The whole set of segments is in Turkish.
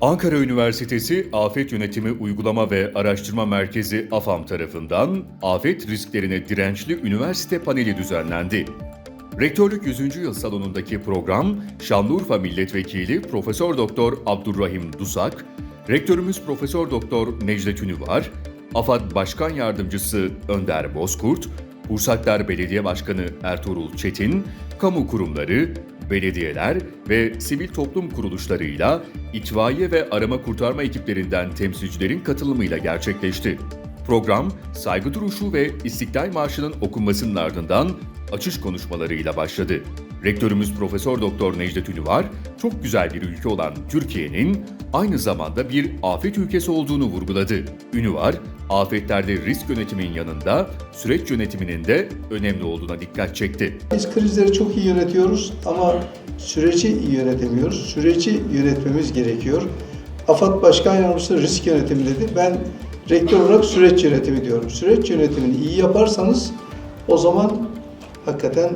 Ankara Üniversitesi Afet Yönetimi Uygulama ve Araştırma Merkezi AFAM tarafından Afet Risklerine Dirençli Üniversite Paneli düzenlendi. Rektörlük 100. Yıl Salonu'ndaki program Şanlıurfa Milletvekili Profesör Doktor Abdurrahim Dusak, Rektörümüz Profesör Doktor Necdet Ünüvar, AFAD Başkan Yardımcısı Önder Bozkurt, Bursaklar Belediye Başkanı Ertuğrul Çetin, kamu kurumları, belediyeler ve sivil toplum kuruluşlarıyla itfaiye ve arama kurtarma ekiplerinden temsilcilerin katılımıyla gerçekleşti. Program, saygı duruşu ve İstiklal Marşı'nın okunmasının ardından açış konuşmalarıyla başladı. Rektörümüz Profesör Doktor Necdet Ünüvar, çok güzel bir ülke olan Türkiye'nin aynı zamanda bir afet ülkesi olduğunu vurguladı. Ünüvar, afetlerde risk yönetiminin yanında süreç yönetiminin de önemli olduğuna dikkat çekti. Biz krizleri çok iyi yönetiyoruz ama süreci iyi yönetemiyoruz. Süreci yönetmemiz gerekiyor. AFAD Başkan Yardımcısı risk yönetimi dedi. Ben rektör olarak süreç yönetimi diyorum. Süreç yönetimini iyi yaparsanız o zaman hakikaten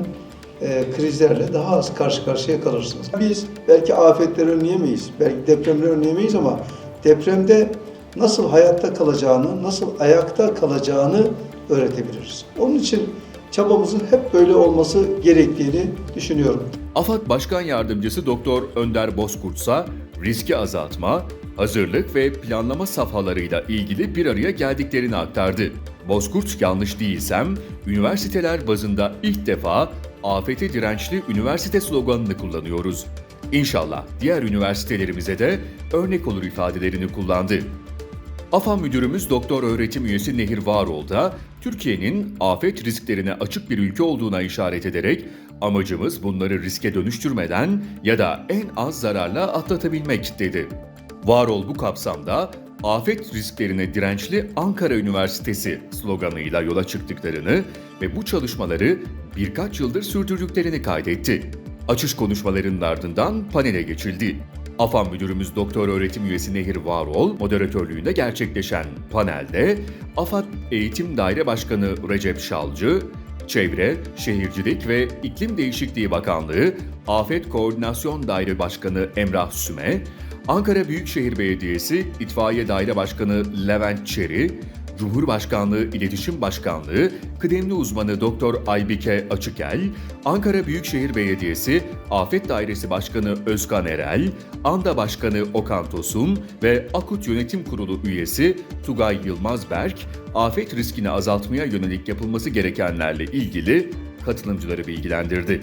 e, krizlerle daha az karşı karşıya kalırsınız. Biz belki afetleri önleyemeyiz, belki depremleri önleyemeyiz ama depremde nasıl hayatta kalacağını, nasıl ayakta kalacağını öğretebiliriz. Onun için çabamızın hep böyle olması gerektiğini düşünüyorum. AFAD Başkan Yardımcısı Doktor Önder Bozkurtsa riski azaltma, hazırlık ve planlama safhalarıyla ilgili bir araya geldiklerini aktardı. Bozkurt yanlış değilsem, üniversiteler bazında ilk defa afete dirençli üniversite sloganını kullanıyoruz. İnşallah diğer üniversitelerimize de örnek olur ifadelerini kullandı. AFAM Müdürümüz Doktor Öğretim Üyesi Nehir Varol da Türkiye'nin afet risklerine açık bir ülke olduğuna işaret ederek amacımız bunları riske dönüştürmeden ya da en az zararla atlatabilmek dedi. Varol bu kapsamda afet risklerine dirençli Ankara Üniversitesi sloganıyla yola çıktıklarını ve bu çalışmaları birkaç yıldır sürdürdüklerini kaydetti. Açış konuşmalarının ardından panele geçildi. AFAM Müdürümüz Doktor Öğretim Üyesi Nehir Varol moderatörlüğünde gerçekleşen panelde AFAD Eğitim Daire Başkanı Recep Şalcı, Çevre, Şehircilik ve İklim Değişikliği Bakanlığı Afet Koordinasyon Daire Başkanı Emrah Süme, Ankara Büyükşehir Belediyesi İtfaiye Daire Başkanı Levent Çeri, Cumhurbaşkanlığı İletişim Başkanlığı kıdemli uzmanı Doktor Aybike Açıkel, Ankara Büyükşehir Belediyesi Afet Dairesi Başkanı Özkan Erel, ANDA Başkanı Okan Tosun ve Akut Yönetim Kurulu üyesi Tugay Yılmazberk, afet riskini azaltmaya yönelik yapılması gerekenlerle ilgili katılımcıları bilgilendirdi.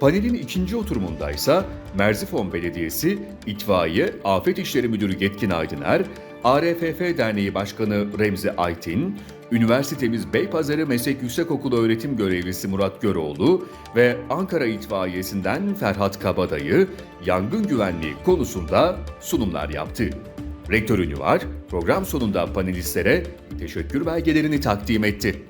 Panelin ikinci oturumunda ise Merzifon Belediyesi İtfaiye Afet İşleri Müdürü Yetkin Aydıner, ARFF Derneği Başkanı Remzi Aytin, Üniversitemiz Beypazarı Meslek Yüksekokulu öğretim görevlisi Murat Göroğlu ve Ankara İtfaiyesi'nden Ferhat Kabadayı yangın güvenliği konusunda sunumlar yaptı. Rektör Ünüvar, program sonunda panelistlere teşekkür belgelerini takdim etti.